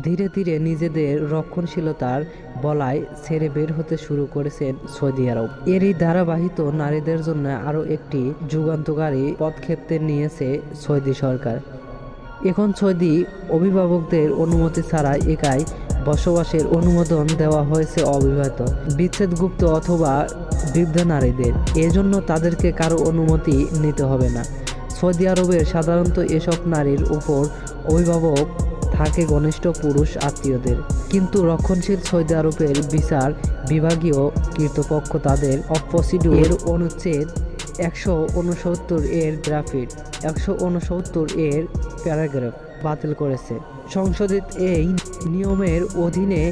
ধীরে ধীরে নিজেদের রক্ষণশীলতার বলায় ছেড়ে বের হতে শুরু করেছেন সৌদি আরব। এরই ধারাবাহিত নারীদের জন্য আরও একটি যুগান্তকারী পদক্ষেপতে নিয়েছে সৌদি সরকার। এখন সৌদি অভিভাবকদের অনুমতি ছাড়া একাই বসবাসের অনুমোদন দেওয়া হয়েছে অবিবাহিত বিচ্ছেদগুপ্ত অথবা বৃদ্ধ নারীদের। এজন্য তাদেরকে কারও অনুমতি নিতে হবে না। সৌদি আরবের সাধারণত এসব নারীর উপর অভিভাবক থাকে ঘনিষ্ঠ পুরুষ আত্মীয়দের। কিন্তু রক্ষণশীল সৌদি আরবের বিচার বিভাগীয় কর্তৃপক্ষ তাদের অপসিডিউর অনুচ্ছেদ একশো উনসত্তর এর গ্রাফিট, একশো উনসত্তর এর প্যারাগ্রাফ বাতিল করেছে। সংশোধিত এই নিয়মের অধীনে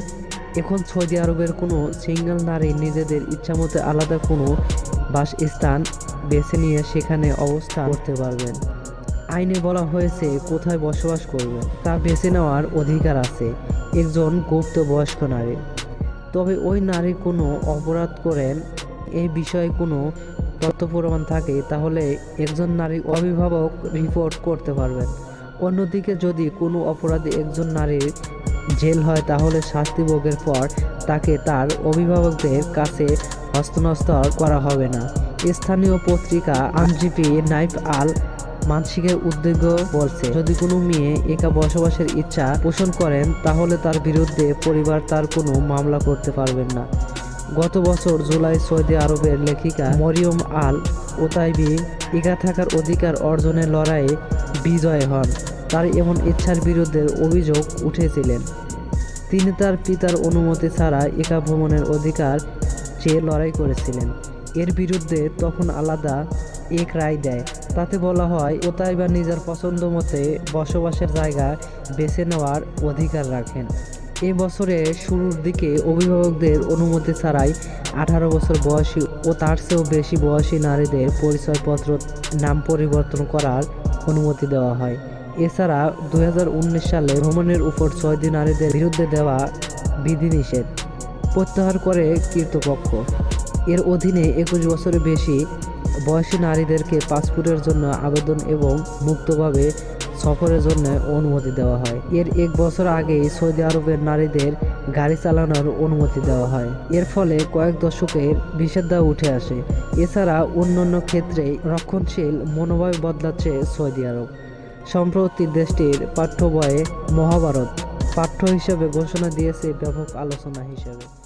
এখন সৌদি আরবের কোনো সিঙ্গেল নারী নিজেদের ইচ্ছামতো আলাদা কোনো বাসস্থান বেছে নিয়ে সেখানে অবস্থান করতে পারবেন। আইনে বলা হয়েছে কোথায় বসবাস করবে, তা বেছে নেওয়ার অধিকার আছে। একজন বয়স্ক নারী। তবে ওই নারী কোনো অপরাধ করেন এই বিষয়ে কোনো তথ্য প্রমাণ থাকে, তাহলে একজন নারী অভিভাবক রিপোর্ট করতে পারবেন। অন্যদিকে যদি কোনো অপরাধে একজন নারীর জেল হয়, তাহলে শাস্তি ভোগের পর তাকে তার অভিভাবকদের কাছে হস্তান্তর করা হবে না। স্থানীয় পত্রিকা আনজিপি নাইফ আল মানসিকের উদ্বেগ বলছে। যদি কোনো মেয়ে একা বসবাসের ইচ্ছা পোষণ করেন, তাহলে তার বিরুদ্ধে পরিবার তার কোনো মামলা করতে পারবেন না। গত বছর জুলাই সৌদি আরবের লেখিকা মরিয়ম আল ওতাইবি একা থাকার অধিকার অর্জনের লড়াইয়ে বিজয় হন। তার এমন ইচ্ছার বিরুদ্ধে অভিযোগ উঠেছিলেন। তিনি তার পিতার অনুমতি ছাড়া একা ভ্রমণের অধিকার চেয়ে লড়াই করেছিলেন। এর বিরুদ্ধে তখন আলাদা এক রায় দেয়। তাতে বলা হয় ওতাইবা নিজের পছন্দ মতে বসবাসের জায়গা বেছে নেওয়ার অধিকার রাখেন। এই বছরের শুরুর দিকে অভিভাবকদের অনুমতি ছাড়াই আঠারো বছর বয়সী ও তার চেয়েও বেশি বয়সী নারীদের পরিচয়পত্র নাম পরিবর্তন করার অনুমতি দেওয়া হয়। এছাড়া দু হাজার উনিশ সালে ভ্রমণের উপর ছয়টি নারীদের বিরুদ্ধে দেওয়া বিধিনিষেধ প্রত্যাহার করে কর্তৃপক্ষ। এর অধীনে একুশ বছরের বেশি বয়সী নারীদেরকে পাসপোর্টের জন্য আবেদন এবং মুক্তভাবে সফরের জন্য অনুমতি দেওয়া হয়। এর এক বছর আগেই সৌদি আরবের নারীদের গাড়ি চালানোর অনুমতি দেওয়া হয়। এর ফলে কয়েক দশকের নিষেধাজ্ঞা উঠে আসে। এছাড়া অন্যান্য ক্ষেত্রে রক্ষণশীল মনোভাব বদলাচ্ছে সৌদি আরব। সম্প্রতি দেশটির পাঠ্য বইয়ে মহাভারত পাঠ্য হিসেবে ঘোষণা দিয়েছে ব্যাপক আলোচনা হিসেবে।